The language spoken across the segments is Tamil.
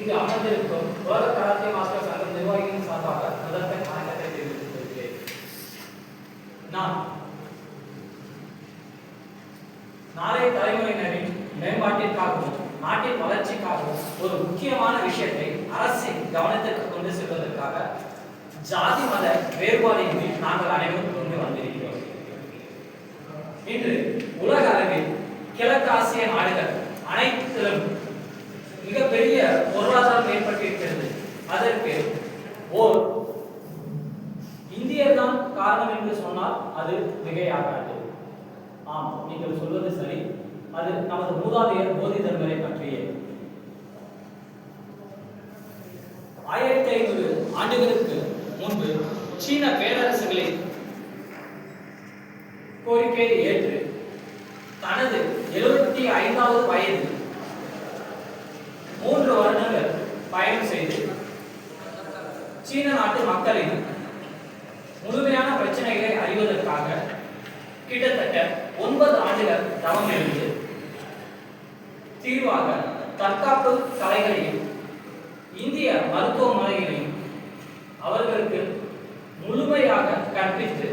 இங்கு அமர்ந்திருக்கும் வேத கராத்தே மாஸ்டர் சங்கம் நிர்வாகிகளின் சார்பாக முதற்கண் வணக்கத்தை தெரிவித்துக் கொள்கிறேன் நான் நாளைய தலைமுறையினரின் மேம்பாட்டிற்காகவும் நாட்டின் வளர்ச்சிக்காகவும் ஒரு முக்கியமான விஷயத்தை அரசின் கவனத்திற்கு கொண்டு செல்வதற்காக ஜாதி மத வேறுபாடின்றி நாங்கள் அனைவரும் கொண்டு வந்திருக்கிறோம். இன்று உலக அளவில் கிழக்காசிய நாடுகள் அனைத்திலும் மிகப்பெரிய பொருளாதாரம் ஏற்பட்டிருக்கிறது. அதற்கு ஓர் இந்தியர் தான் காரணம் என்று சொன்னால் அது மிகையாகாது. ஆம் நீங்கள் சொல்வது சரி. அது நமது மூதாதையர் போதி தர்மரை பற்றிய. ஆயிரத்தி ஐநூறு ஆண்டுகளுக்கு முன்பு சீன பேரரசுகளின் கோரிக்கையை ஏற்று தனது எழுபத்தி ஐந்தாவது வயது மூன்று வருடங்கள் பயணம் செய்து சீன நாட்டு மக்களின் முழுமையான பிரச்சனைகளை அறிவதற்காக கிட்டத்தட்ட ஒன்பது ஆண்டுகள் தவம் இருந்து தீர்வாக தற்காப்பு கலைகளையும் இந்திய மருத்துவமனைகளையும் அவர்களுக்கு முழுமையாக கற்பித்து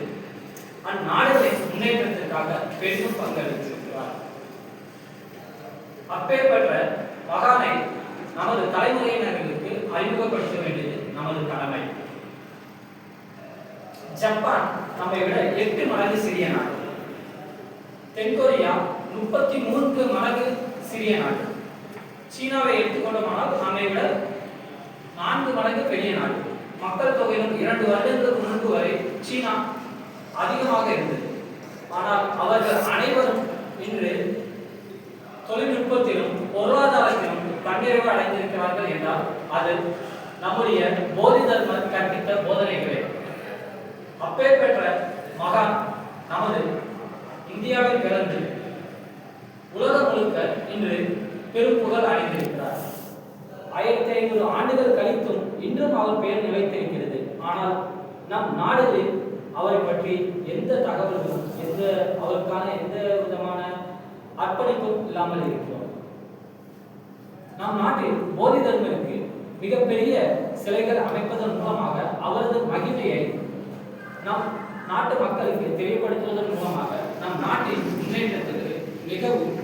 அந்நாடுகளின் முன்னேற்றத்திற்காக பெரிதும் பங்களித்திருக்கிறார் அப்பேற்பட்ட மகானை நமது தலைமுறையினர்களுக்கு அறிமுகப்படுத்த வேண்டியது நமது கடமை. ஜப்பான் நம்மை விட எட்டு மடங்கு சிறிய நாடு. தென்கொரியா முப்பத்தி மூன்று மடங்கு சிறிய நாடு. சீனாவை எடுத்துக்கொண்டோமானால் நம்மை விட நான்கு மடங்கு பெரிய நாடு. மக்கள் தொகையிலும் இரண்டு வருடங்களுக்கு முன்பு வரை சீனா அதிகமாக இருந்தது. ஆனால் அவர்கள் அனைவரும் இன்று தொழில்நுட்பத்திலும் பொருளாதாரத்திலும் தன்னிறைவு அடைந்திருக்கிறார்கள் என்றால் அது நம்முடைய போதி தர்மர் கற்பித்த போதனைகளே. பெற்ற மகான் நமது இந்தியாவில் பிறந்து உலகம் முழுக்க இன்று பெரும் புகழ் அடைந்திருக்கிறார். ஆயிரத்தி ஐநூறு ஆண்டுகள் கழித்தும் இன்றும் அவர் பெயர் நிலைத்திருக்கிறது. ஆனால் நம் நாடுகளில் அவரை பற்றி எந்த தகவல்களும் எந்த அவருக்கான எந்த விதமான அர்ப்பணிப்பும் இல்லாமல் இருக்கிறோம் நம் நாட்டில் போதி தர்மருக்கு மிகப்பெரிய சிலைகள் அமைப்பதன் மூலமாக அவரது மகிமையை நம் நாட்டு மக்களுக்கு தெரியப்படுத்துவதன் மூலமாக நம் நாட்டின் முன்னேற்றத்துக்கு மிகவும்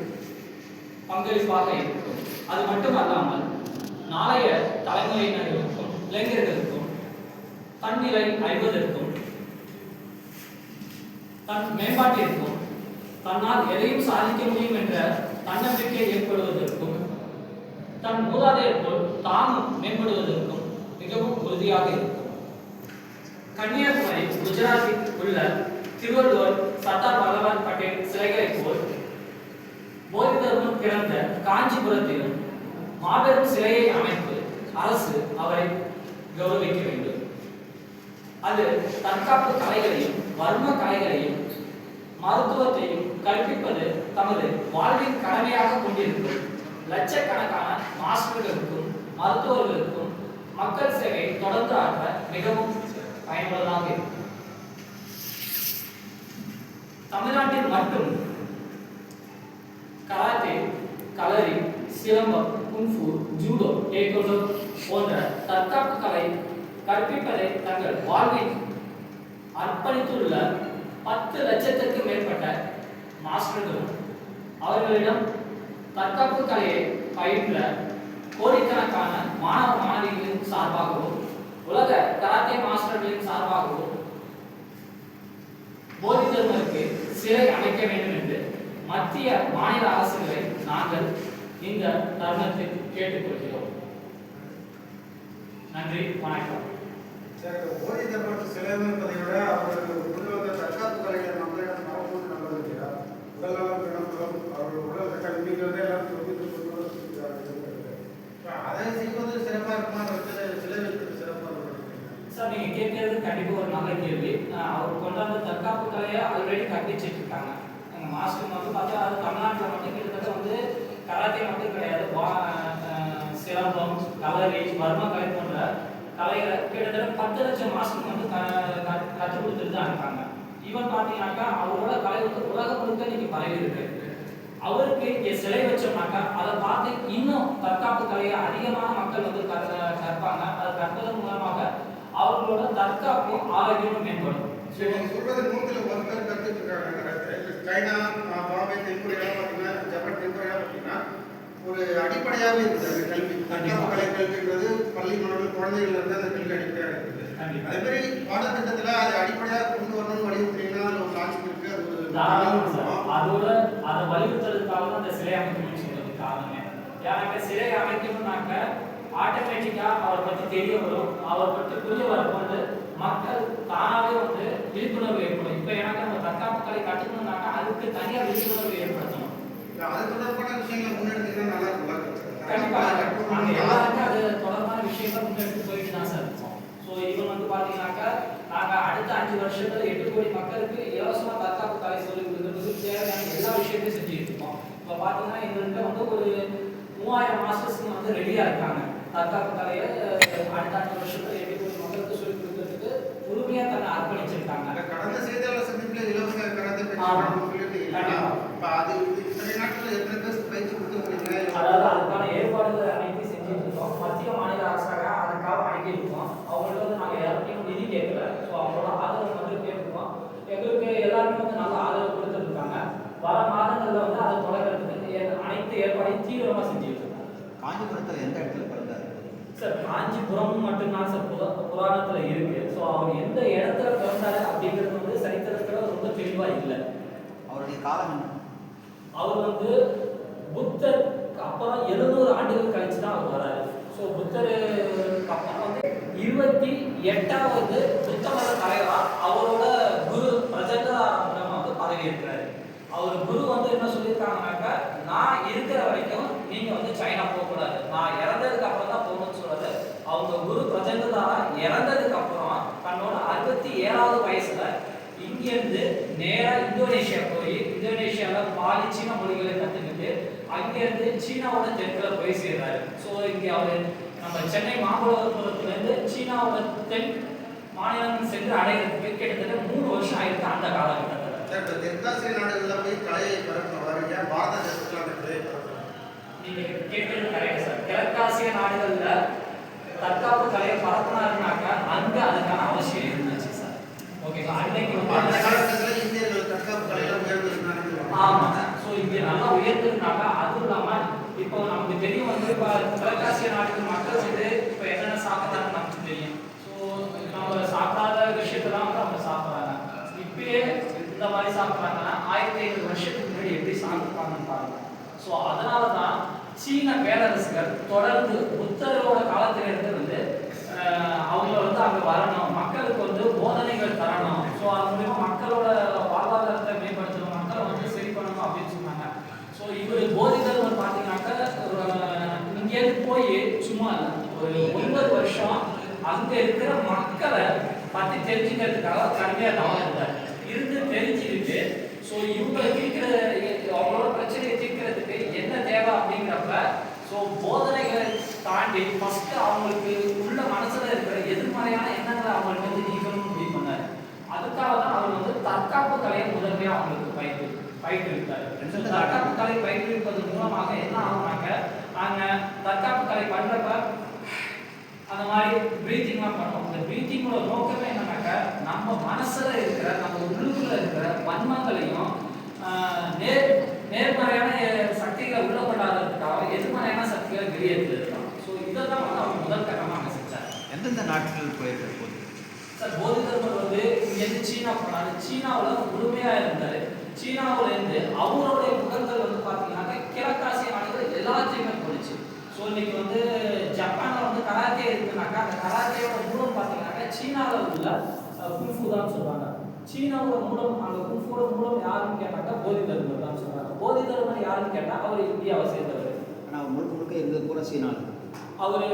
பங்களிப்பாக இருக்கும். அது மட்டுமல்லாமல் நாளைய தலைமுறையினர்களுக்கும் இளைஞர்களுக்கும் தன்னிலை அறிவதற்கும் தன் மேம்பாட்டிற்கும் தன்னால் எதையும் சாதிக்க முடியும் என்ற தன்னம்பிக்கை ஏற்படுவதற்கும் தன் மூதாதையர் போல் தானும் மேம்படுவதற்கும் மிகவும் உறுதியாக இருக்கும். கன்னியாகுமரி குஜராத்தில் உள்ள திருவள்ளுவர் சர்தார் வல்லபாய் பட்டேல் சிலைகளைப் போல் போதி தர்மம் பிறந்த காஞ்சிபுரத்திலும் மாபெரும் சிலையை அமைத்து அரசு அவரை கௌரவிக்க வேண்டும். அது தற்காப்பு கலைகளையும் வர்ம கலைகளையும் மருத்துவத்தையும் கற்பிப்பது தமது வாழ்வின் கடமையாக கொண்டிருக்கும். லட்சக்கணக்கான மாஸ்டர்களுக்கும் மருத்துவர்களுக்கும் மக்கள் சேவை தொடர்ந்து ஆற்ற மிகவும் பயனுள்ளதாக இருக்கும். தமிழ்நாட்டில் மட்டும் கராத்தே கலரி சிலம்பம் குங்ஃபு ஜூடோ டேக்வொண்டோ போன்ற தற்காப்பு கலை கற்பிப்பதை தங்கள் வாழ்வில் அர்ப்பணித்துள்ள பத்து லட்சத்திற்கு மேற்பட்ட மாஸ்டர்களும் அவர்களிடம் தற்காப்பு கலையை பயின்ற கோடிக்கணக்கான மாணவ மாணவிகளின் சார்பாகவும் உலக கராத்தே மாஸ்டர்களின் சார்பாகவும் போதிதர்மருக்கு சிலை அமைக்க வேண்டும் என்று மத்திய மாநில அரசுகளை நாங்கள் இந்த தருணத்தில் கேட்டுக்கொள்கிறோம். நன்றி வணக்கம். சரி, சிலை அமைப்பதை விட அவர்களுக்கு கொண்டு தற்காப்பு கலைஞர் செய்வது சிறப்பாக சிலை வைப்பது சிறப்பாக சார் நீங்கள் கேட்கறது கண்டிப்பாக ஒரு நல்ல கேள்வி. அவர் கொண்டாந்த தற்காப்பு கலையை ஆல்ரெடி கற்பிச்சிட்டு இருக்காங்க. எங்க மாஸ்டர் வந்து பார்த்தா அது தமிழ்நாட்டில் மட்டும் கிட்டத்தட்ட வந்து கராத்தே மட்டும் கிடையாது. வா- அஹ் சிலம்பம் கலரி வர்ம கலை போன்ற கலைகளை கிட்டத்தட்ட பத்து லட்சம் மாஸ்டர் வந்து க- க- கற்றுக் கொடுத்துட்டு தான் இருக்காங்க. ஈவன் பார்த்தீங்கன்னாக்கா அவரோட கலை வந்து உலகம் முழுக்க இன்னைக்கு பரவி இருக்கு. அவருக்கு சிலை வச்சோம்னாக்கா அதை பார்த்து இன்னும் தற்காப்பு கலையை அதிகமான மக்கள் வந்து கற்பாங்க. அதை கற்பதன் மூலமாக அவர்களோட தற்காப்பும் ஆரோக்கியமும் மேம்படும். சொல்றது நூத்துல ஒரு பேர். இப்ப சைனா ஆஹ், பாம்பே தென்கொரியா பார்த்தீங்கன்னா ஜப்பான் தென்கொரியா பார்த்தீங்கன்னா ஒரு அடிப்படையாகவே இருக்குது அந்த கல்வி. தற்காப்பு கலை கல்வின்றது பள்ளி மாணவர்கள் குழந்தைகள்ல இருந்து அந்த கல்வி அடிப்படையாக இருக்குது. அதே மாதிரி பாடத்திட்டத்துல அது அடிப்படையாக கொண்டு வரணும்னு வலியுறுத்தீங்கன்னா அதுல ஒரு லாஜிக் இருக்கு அது ஒரு தாராளமா சார். அதோட அதை வலியுறுத்துறதுக்காக தான் அந்த சிலை அமைக்கணும்னு சொல்றது காரணமே. ஏன்னாக்க சிலை அமைக்கணும்னாக்க ஆட்டோமேட்டிக்கா அவரை பத்தி தெரிய வரும். அவரை பற்றி புரிய வரும்போது மக்கள் தானாவே வந்து விழிப்புணர்வு ஏற்படும். இப்ப எனக்கு நம்ம தற்காப்பு கலை கற்றுக்கணும்னாக்கா அதுக்கு தனியா விழிப்புணர்வு ஏற்படுத்தணும். அது தொடர்பான விஷயங்களை முன்னெடுத்தீங்கன்னா நல்லா கண்டிப்பா. இருக்கும் எல்லாருமே அது தொடர்பான விஷயங்கள் முன்னெடுத்து போயிட்டு தான் சார் இருக்கோம். ஸோ இவன் வந்து பாத்தீங்கன்னாக்கா நாங்க அடுத்த அஞ்சு வருஷத்துல எட்டு கோடி மக்களுக்கு இலவசமா தற்காப்பு கலை சொல்லி கொடுக்கறதுக்கு தேவையான எல்லா விஷயத்தையும் செஞ்சுட்டு இருக்கோம். இப்போ பாத்தீங்கன்னா எங்கள்கிட்ட வந்து ஒரு மூவாயிரம் மாஸ்டர்ஸ்க்கு வந்து ரெடியா இருக்காங்க. தற்காப்பு கலையை அடுத்த அஞ்சு வருஷத்துல எட்டு கோடி மக்களுக்கு சொல்லி கொடுக்கறதுக்கு முழுமையா தன்னை அர்ப்பணிச்சிருக்காங்க. கடந்த செய்தியாளர் சந்திப்பில் இலவச கராத்தே. கண்டிப்பா. இப்ப அது இத்தனை எத்தனை பேர் பயிற்சி கொடுத்துருக்கீங்க? அதாவது அதுக்கான ஏற்பாடுகள் அனைத்து செஞ்சுட்டு இருக்கோம். மத்திய மாநில அரசாங்க அதுக்காக அனுப்பியிருக்கோம் அவங்கள்ட்ட வந்து நாங்கள் யார்கிட்டையும் நிதி கேட்கல. ஸோ அவங்களோட ஆதரவு வந்து கேட்டிருக்கோம். எங்களுக்கு எல்லாருமே வந்து நல்ல ஆதரவு கொடுத்துருக்காங்க. வர மாதங்களில் வந்து அதை தொடர்றதுக்கு ஏ- அனைத்து ஏற்பாடையும் தீவிரமாக செஞ்சுட்டு இருக்கோம் காஞ்சிபுரத்தில் எந்த இடத்துல பிறந்தாரு சார் காஞ்சிபுரம் மட்டும்தான் சார் புத புராணத்தில் இருக்கு. ஸோ அவர் எந்த இடத்துல பிறந்தாரு அப்படிங்கிறது வந்து சரித்திரத்தில் ரொம்ப தெளிவாக இல்லை. அவருடைய காலம் என்ன? அவர் வந்து புத்தருக்கு அப்புறம் எழுநூறு ஆண்டுகள் கழிச்சு தான் அவர் வராரு ஸோ புத்தர் அப்புறம் வந்து இருபத்தி எட்டாவது புத்த மத தலைவர் அவரோட குரு பிரஜண்டாரம் வந்து பதவி இருக்கிறாரு அவர் குரு வந்து என்ன சொல்லியிருக்காங்கனாக்கா நான் இருக்கிற வரைக்கும் நீங்க வந்து சைனா போகக்கூடாது. நான் இறந்ததுக்கு அப்புறம் தான் போகணும்னு சொல்றது. அவங்க குரு பிரஜண்டதாரா இறந்ததுக்கு அப்புறம் தன்னோட அறுபத்தி ஏழாவது வயசுல இங்கிருந்து நேராக இந்தோனேஷியா போய் இந்தோனேஷியாவில் பாலிச்சின மொழிகளை கற்றுக்கிட்டு அங்கிருந்து சீனாவோட தெற்குல போய் சேர்றாரு. ஸோ இங்க அவரு நம்ம சென்னை மாமல்லபுரத்துல இருந்து சீனாவோட தென் மாநிலம் சென்று அடைகிறதுக்கு கிட்டத்தட்ட மூணு வருஷம் ஆயிருக்கு அந்த காலகட்டத்தில். தெற்காசிய நாடுகள்ல போய் கலையை பரப்பணும் வரீங்க பாரத தேசத்துல கலையை பரப்பணும் நீங்க கேட்கறது கரெக்ட் சார். கிழக்காசிய நாடுகள்ல தற்காப்பு கலையை பரப்புனாருனாக்கா அங்க அதுக்கான அவசியம் இருந்துச்சு சார். ஓகேங்களா? அன்னைக்கு அந்த காலகட்டத்துல இந்தியர்கள் தற்காப்பு கலையில உயர்ந்திருந்தாங்க ஆமா ஸோ இங்க நல்லா உயர்ந்திருந்தாங்க அதுவும் இல்லாம இப்போ நமக்கு தெரியும் வந்து இப்போ கிழக்காசிய நாட்டுக்கு மக்கள் வந்து இப்போ என்னென்ன சாப்பிட்றாங்கன்னு நமக்கு தெரியும். ஸோ நம்ம சாப்பிடாத விஷயத்தெல்லாம் வந்து அவங்க சாப்பிட்றாங்க. இப்பயே இந்த மாதிரி சாப்பிட்றாங்கன்னா ஆயிரத்தி ஐநூறு வருஷத்துக்கு முன்னாடி எப்படி சாப்பிட்ருப்பாங்கன்னு பாருங்க. ஸோ அதனால தான் சீன பேரரசுகள் தொடர்ந்து புத்தரோட காலத்திலிருந்து வந்து அவங்க வந்து அங்க வரணும். மக்களுக்கு வந்து போதனைகள் தரணும். ஸோ அது மூலியமா மக்களோட வாழ்வாதாரத்தை மேம்படுத்தணும் மக்களை வந்து சரி பண்ணணும் அப்படின்னு சொன்னாங்க ஸோ இவர் போதிதல் தர்மர் பார்த்தீங்கன்னாக்கா இங்கேருந்து போய் சும்மா ஒரு ஒன்பது வருஷம் அங்கே இருக்கிற மக்களை பற்றி தெரிஞ்சுக்கிறதுக்காக கடுமையாக தான் இருந்தார். இருந்து தெரிஞ்சுக்கிட்டு ஸோ இவங்களுக்கு தீர்க்கிற அவங்களோட பிரச்சனையை தீர்க்கிறதுக்கு என்ன தேவை அப்படிங்கிறப்ப ஸோ போதனைகளை தாண்டி ஃபஸ்ட்டு அவங்களுக்கு உள்ள மனசில் இருக்கிற எதிர்மறையான எண்ணங்களை அவங்களுக்கு வந்து நீக்கணும்னு முடிவு பண்ணார். அதுக்காக தான் அவர் வந்து தற்காப்பு கலையை முதன்மையாக அவங்களுக்கு பயிற்று பயிற்று இருக்கார் பயிற்றுவிப்பது மூலமாக என்ன ஆகுனாக்க நாங்கள் தற்காப்பு கலை பண்றப்ப அந்த மாதிரி ப்ரீத்திங்லாம் பண்ணுவோம். இந்த ப்ரீத்திங்கோட நோக்கமே என்னன்னாக்கா நம்ம மனசுல இருக்கிற நம்ம உள்ளுக்குள்ள இருக்கிற வன்மங்களையும் நேர் நேர்மறையான சக்திகளை உள்ள கொண்டாடுறதுக்காக எதிர்மறையான சக்திகளை வெளியேற்றுறது தான் ஸோ இதை தான் வந்து அவங்க முதல் கட்டமாக செஞ்சார் எந்தெந்த நாட்கள் போயிருக்காரு போது? சார் போதி தர்மர் வந்து இங்கேருந்து சீனா போனாரு. சீனாவில் முழுமையாக இருந்தார் சீனாவுல இருந்து அவருடைய புகழ்கள் வந்து பார்த்தீங்கன்னாக்கா கிழக்காசிய நாடுகள் எல்லாத்தையுமே போணுச்சு ஸோ இன்னைக்கு வந்து ஜப்பானில் வந்து கராத்தே இருக்குனாக்கா அந்த கராத்தேயோட மூலம் பார்த்தீங்கன்னாக்கா சீனாவில் உள்ள குங்ஃபு தான் சொல்றாங்க. சீனாவோட மூலம் அந்த குங்ஃபுவோட மூலம் யாருன்னு கேட்டாக்கா போதி தர்மர் தான் சொல்றாங்க. போதி தர்மர் யாருன்னு கேட்டால் அவர் இந்தியாவை சேர்ந்தவர். ஆனால் முழுக்க முழுக்க இருந்தது பூரா சீனாவில் அவர்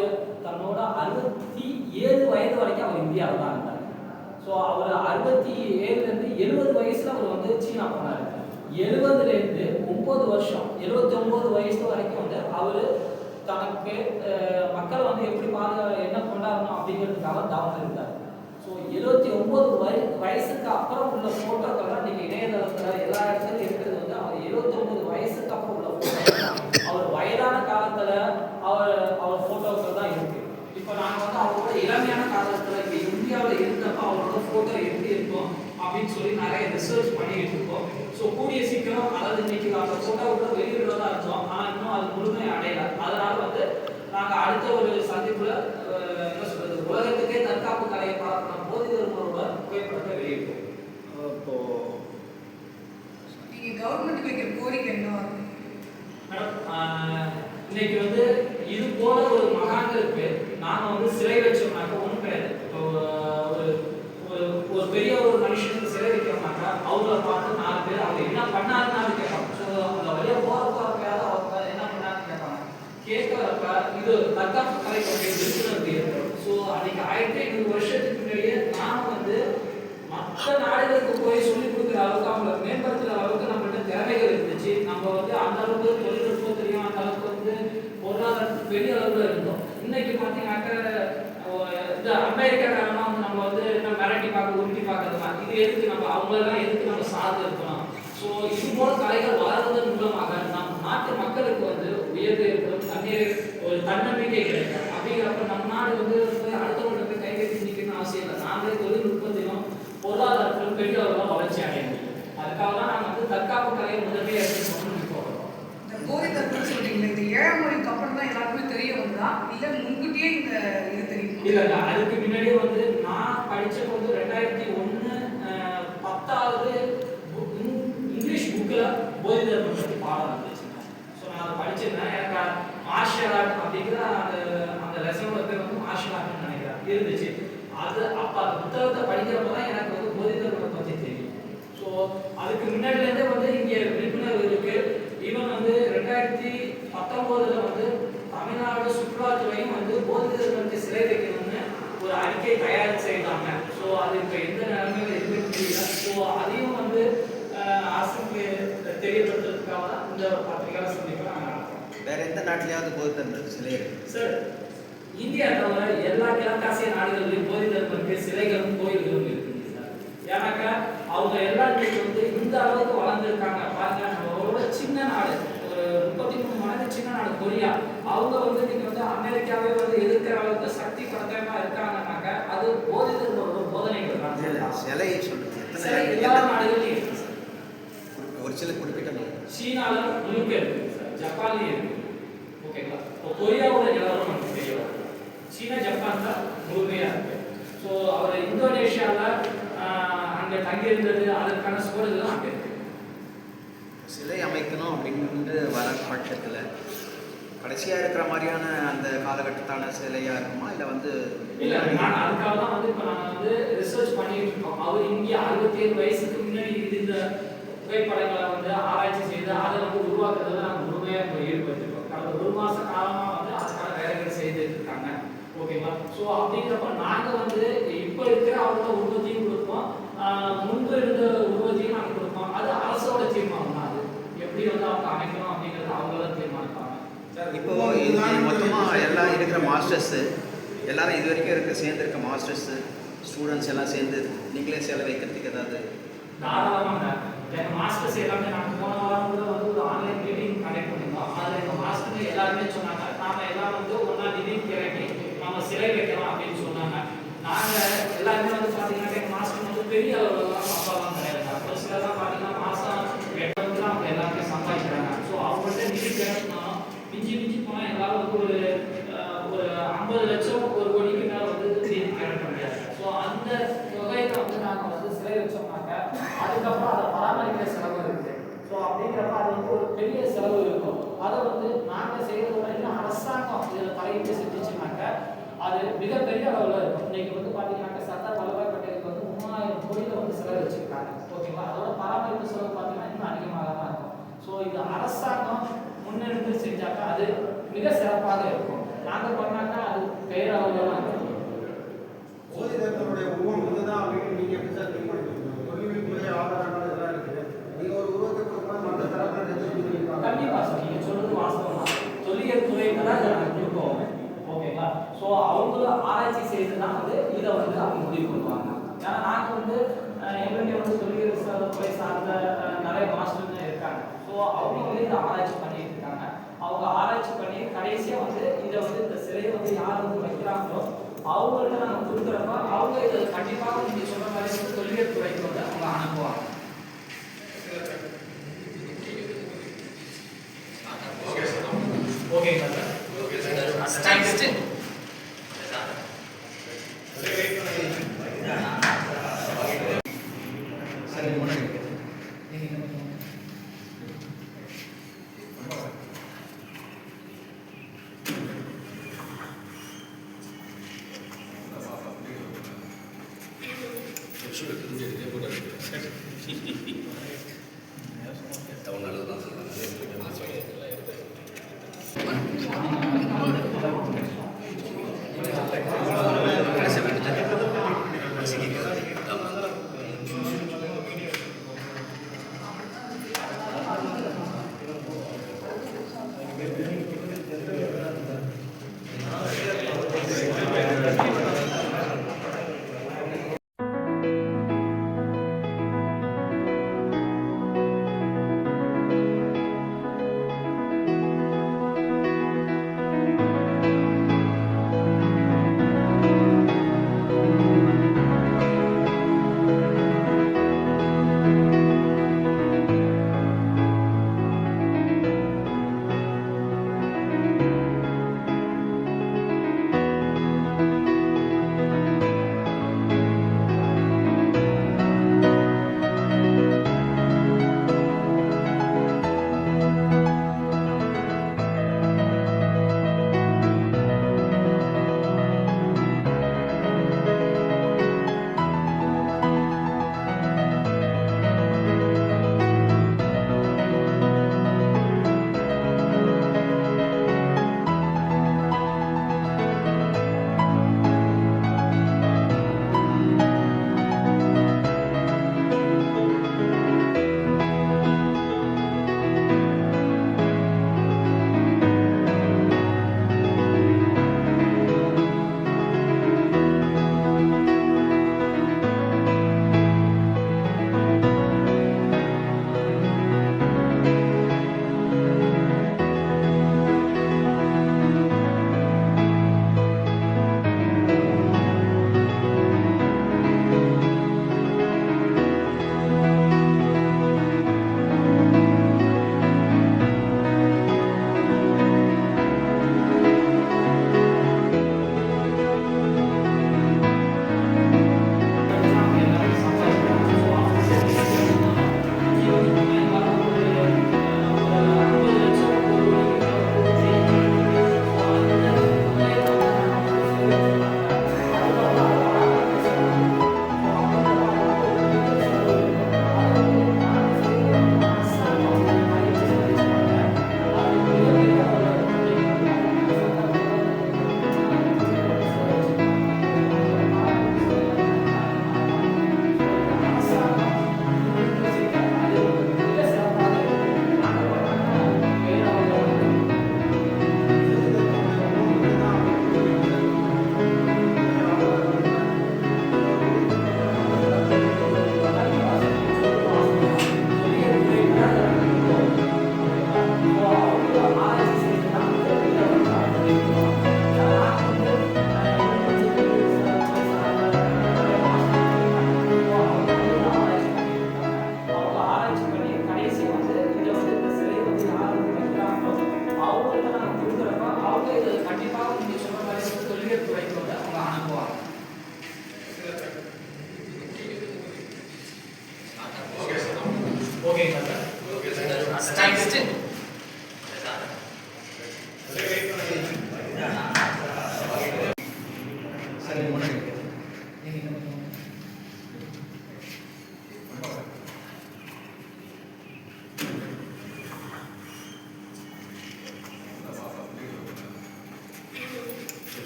தன்னோட அறுபத்தி ஏழு வயது வரைக்கும் அவர் இந்தியாவில் தான் இருந்தார். ஸோ அவர் அறுபத்தி ஏழுலேருந்து எழுபது வயசில் அவர் வந்து சீனா போனார். எழுபதுலேருந்து ஒம்பது வருஷம் எழுபத்தி ஒம்பது வயசு வரைக்கும் வந்து அவர் தனக்கு மக்கள் வந்து எப்படி பாதுகா என்ன கொண்டாடணும் அப்படிங்கிறதுக்காக தவம் இருந்தார். ஸோ எழுபத்தி ஒம்பது வய வயசுக்கு அப்புறம் உள்ள ஃபோட்டோக்கள்லாம் நீங்கள் இணையதளத்தில் எல்லா இடத்துலையும் இருக்கிறது வந்து அவர் எழுபத்தி ஒம்பது வயசுக்கு அப்புறம் உள்ள ஃபோட்டோ அவர் வயதான காலத்துல அவர் அவர் போட்டோக்கள் தான் இருக்கு இப்போ நாங்க வந்து அவரோட இளமையான காலத்துல இப்போ இந்தியாவில் இருந்தப்ப அவரோட போட்டோ எப்படி இருக்கும் அப்படின்னு சொல்லி நிறைய ரிசர்ச் பண்ணிட்டு இருக்கோம். ஸோ கூடிய சீக்கிரம் அதாவது இன்னைக்கு அந்த போட்டோ கூட வெளியிடுறதா இருந்தோம். ஆனால் இன்னும் அது முழுமை அடையல. அதனால வந்து நாங்க அடுத்த ஒரு சந்திப்புல என்ன சொல்றது உலகத்துக்கே தற்காப்பு கலையை பார்க்கணும் போதி தர்மரோட புகைப்படத்தை வெளியிட்டோம் இப்போ நீங்க கவர்மெண்ட்டுக்கு வைக்கிற கோரிக்கை என்ன? மேடம் ஆஹ், இன்னைக்கு வந்து இது போல ஒரு மகான்களுக்கு நாம வந்து சிலை வச்சோம்னாக்க ஒண்ணும் கிடையாது இப்போ ஒரு ஒரு ஒரு பெரிய ஒரு மனுஷனுக்கு சிலை வைக்கிறோம்னாக்கா அவங்கள பார்த்து நாலு பேர் அவங்க என்ன பண்ணாருன்னு கேட்பாங்க. ஸோ அந்த வழியா போற போறப்பயாவது அவங்க என்ன பண்ணாருன்னு கேட்பாங்க. கேட்கறப்ப இது தற்காப்பு கலை விழிப்புணர்வு ஏற்படும். ஸோ அன்னைக்கு ஆயிரத்தி ஐநூறு வருஷத்துக்கு முன்னாடியே நாம வந்து மற்ற நாடுகளுக்கு போய் சொல்லி கொடுக்குற அளவுக்கு அவங்கள மேம்படுத்துற அளவுக்கு நம்மள்ட்ட திறமைகள் இருந்துச்சு. நம்ம வந்து அந்த அளவுக்கு தொழில்நுட்பம் தெரியும். அந்த அளவுக்கு வந்து பொருளாதாரத்துக்கு பெரிய அளவில் இருந்தோம். இன்னைக்கு பார்த்தீங்கன்னாக்க இது இந்த அமெரிக்காக்காரனா வந்து நம்ம வந்து என்ன மிரட்டி பார்க்க உருட்டி பார்க்கறதுலாம் இது எதுக்கு நம்ம அவங்களெல்லாம் எதுக்கு நம்ம சார்ந்து இருக்கணும்? ஸோ இது போல கலைகள் வளர்வதன் மூலமாக நம் நாட்டு மக்களுக்கு வந்து உயர்வு ஏற்படும் தண்ணீர் ஒரு தன்னம்பிக்கை கிடைக்கும். அப்படிங்கிறப்ப நம்ம நாடு வந்து போய் அடுத்தவங்க போய் கை கட்டி நிற்கணும்னு அவசியம் இல்லை. நாங்களே தொழில்நுட்பத்திலும் பொருளாதாரத்திலும் பெரிய அளவில் வளர்ச்சி அடையணும். அதுக்காக தான் நாங்கள் வந்து தற்காப்பு கலையை முதன்மையாக எடுத்து கொண்டு இந்த போதி தத்துவம் சொல்றீங்களே இந்த ஏழாம் மொழிக்கு அப்புறம் தான் எல்லாருக்குமே தெரிய வந்தா இல்ல முன்கூட்டியே இந்த இது தெரியும்? இல்ல இல்ல அதுக்கு முன்னாடியே வந்து நான் படிச்ச வந்து ரெண்டாயிரத்தி ஒன்று பத்தாவது இங்- இங்கிலீஷ் புக்கில் போதி தர்மம் பத்தி பாடம் இருந்துச்சு ஸோ நான் அதை படிச்சிருந்தேன். எனக்கு மார்ஷியல் ஆர்ட் அப்படிங்கிற அந்த அந்த லெசனோட பேர் வந்து மார்ஷியல் ஆர்ட்னு நினைக்கிறேன். இருந்துச்சு. அது அப்போ அந்த புத்தகத்தை படிக்கிறப்ப தான் எனக்கு வந்து போதி தர்மத்தை பற்றி தெரியும். ஸோ அதுக்கு முன்னாடிலேருந்தே வந்து இங்கே விழிப்புணர்வு இருக்கு. ஈவன் வந்து ரெண்டாயிரத்தி பத்தொன்பதுல வந்து தமிழ்நாடு சுற்றுலாத்துறையும் வந்து போதி தர்மத்துக்கு சிலை வைக்கணும்னு ஒரு அறிக்கை தயார் செய்தாங்க. ஸோ அது இப்போ எந்த நிலைமையில இருக்குன்னு தெரியல. ஸோ அதையும் வந்து அரசுக்கு தெரியப்படுத்துறதுக்காக இந்த பத்திரிகையாளர் சந்திப்பை வேற எந்த நாட்டிலேயாவது போதி தர்மத்துக்கு சிலை இருக்கு? சார் இந்தியா தவிர எல்லா கிழக்காசிய நாடுகளிலும் போதி தர்மத்துக்கு சிலைகளும் கோயில்களும் இருக்குங்க சார் ஏன்னாக்கா அவங்க இன்னைக்கு வந்து இந்த அளவுக்கு வளர்ந்துருக்காங்க பாருங்க நம்மளோட சின்ன நாடு ஒரு முப்பத்தி மூணு மடங்கு சின்ன நாடு கொரியா அவங்க வந்து நீங்க வந்து அமெரிக்காவே வந்து எதிர்க்கிற அளவுக்கு சக்தி படைத்தவமா இருக்காங்கன்னாக்க அது போதி தர்மரோட போதனைகள் தான். சிலை சொல்றது சிலை எல்லா சார். ஒரு சில குறிப்பிட்ட சீனால முழுக்க இருக்கு சார். ஜப்பான்லயும் இருக்கு. ஓகேங்களா? இப்போ கொரியாவோட நிலவரம் நமக்கு தெரிய வரும். சீனா ஜப்பான் தான் முழுமையா இருக்கு. ஸோ அவர் இந்தோனேஷியால அங்க தங்கியிருந்தது அதற்கான சூழல்கள் அங்க இருக்கு. சிலை அமைக்கணும் அப்படின்னு வர பட்சத்தில் கடைசியாக இருக்கிற மாதிரியான அந்த காலகட்டத்தான சிலையாக இருக்குமா? இல்லை வந்து இல்லை நான் அதுக்காக தான் வந்து இப்போ நாங்கள் வந்து ரிசர்ச் பண்ணிட்டு இருக்கோம். அவர் இங்கே அறுபத்தேழு வயசுக்கு முன்னாடி இருந்த புகைப்படங்களை வந்து ஆராய்ச்சி செய்து அதை வந்து உருவாக்குறதுல நாங்கள் முழுமையாக இப்போ ஈடுபட்டிருக்கோம். கடந்த ஒரு மாத காலமாக வந்து அதுக்கான வேலைகள் செய்துட்டு இருக்காங்க. ஓகேவா? ஸோ அப்படிங்கிறப்ப நாங்கள் வந்து இப்போ இருக்கிற அவரோட உருவத்தையும் கொடுப்போம். முன்பு இருந்த உருவத்தையும் நாங்கள் கொடுப்போம். அது அரசோட தீர்மானம் தான் அது. எப்படி வந்து அவங்க அமைக்கணும் அப்படிங்கிறது அவங்கள தான் இப்போ மொத்தமாக எல்லாம் இருக்கிற மாஸ்டர்ஸு எல்லாரும் இது வரைக்கும் இருக்க சேர்ந்துருக்க மாஸ்டர்ஸு ஸ்டூடெண்ட்ஸ் எல்லாம் சேர்ந்து நீங்களே சிலை வைக்கிறதுக்கு ஏதாவது? தாராளமாக எங்கள் மாஸ்டர்ஸ் எல்லாமே நாங்கள் போன வாரம் கூட வந்து ஒரு ஆன்லைன் மீட்டிங் கனெக்ட் பண்ணியிருந்தோம். அதில் எங்கள் மாஸ்டர் எல்லாருமே சொன்னாங்க நாம எல்லாம் வந்து ஒன்றா நிதி திரட்டி நம்ம சிலை வைக்கலாம் அப்படின்னு சொன்னாங்க. நாங்கள் எல்லாருமே வந்து பார்த்தீங்கன்னா எங்கள் மாஸ்டர் வந்து பெரிய அளவுலலாம் சம்பாதம் கிடையாது ஒரு சிலர்லாம் பார்த்தீங்கன்னா மாதம் எட்டு அவங்க எல்லாருமே சம்பாதிக்கிறாங்க ஸோ அவங்கள்ட்ட நிதி திரட்டினாலும் மிஞ்சி மிஞ்சி போனால் எங்களால் வந்து ஒரு அஹ், ஒரு ஐம்பது லட்சம் ஒரு கோடிக்கு மேலே வந்து நிதி திரட்ட முடியாது ஸோ அந்த தொகையில வந்து நாங்கள் வந்து சிலை வச்சோம்னாக்க அதுக்கப்புறம் அதை பராமரிக்கிற செலவு இருக்கு ஸோ அப்படிங்கிறப்ப அது வந்து ஒரு பெரிய செலவு இருக்கும். அதை வந்து நாங்கள் செய்யறதோட இன்னும் அரசாங்கம் இதில் தலையிட்டு செஞ்சிச்சுனாக்க அது மிகப்பெரிய அளவில் இருக்கும். இன்னைக்கு வந்து பார்த்தீங்கன்னாக்க சர்தார் வல்லபாய் பட்டேலுக்கு வந்து மூணாயிரம் கோடியில் வந்து செலவு வச்சுருக்காங்க. ஓகேவா? அதோட பராமரிப்பு செலவு பார்த்தீங்கன்னா இன்னும் அதிகமாக தான் இருக்கும். ஸோ இது அரசாங்கம் முன்னெடுத்து செஞ்சாக்கா அது மிக சிறப்பாக இருக்கும். நாங்கள் பண்ணாக்கா அது பேரளவில் தான் இருக்கும். போதி தர்மருடைய தான் இதுதான் அப்படின்னு நீங்கள் எப்படி சார் think தொழில்நுட்ப ஆதாரங்கள் ஒரு உருவத்தை கொடுக்கும்போது மற்ற தரப்பினர் கண்டிப்பா சார். நீங்க சொல்றது வாஸ்தவம் தான் தொல்லியல் துறைக்கு தான் இதை நாங்கள் கொடுப்போம் ஓகேங்களா? ஸோ அவங்க ஆராய்ச்சி செய்து தான் வந்து இதை வந்து அவங்க முடிவு பண்ணுவாங்க. ஏன்னா நாங்கள் வந்து அஹ், எங்களுடைய வந்து தொல்லியல் சா- துறை சார்ந்த நிறைய மாஸ்டர்ஸ் இருக்காங்க. இருக்காங்க ஸோ அவங்க வந்து இதை ஆராய்ச்சி பண்ணிட்டு இருக்காங்க. அவங்க ஆராய்ச்சி பண்ணி கடைசியாக வந்து இதை வந்து இந்த சிலையை வந்து யார் வந்து வைக்கிறாங்களோ அவங்கள்ட்ட நாங்கள் கொடுக்குறப்ப அவங்க இதை கண்டிப்பாக நீங்கள் சொன்ன மாதிரி வந்து தொல்லியல் துறைக்கு வந்து அவங்க அனுப்புவாங்க. sure that we get an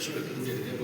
শুরু করে দেবো।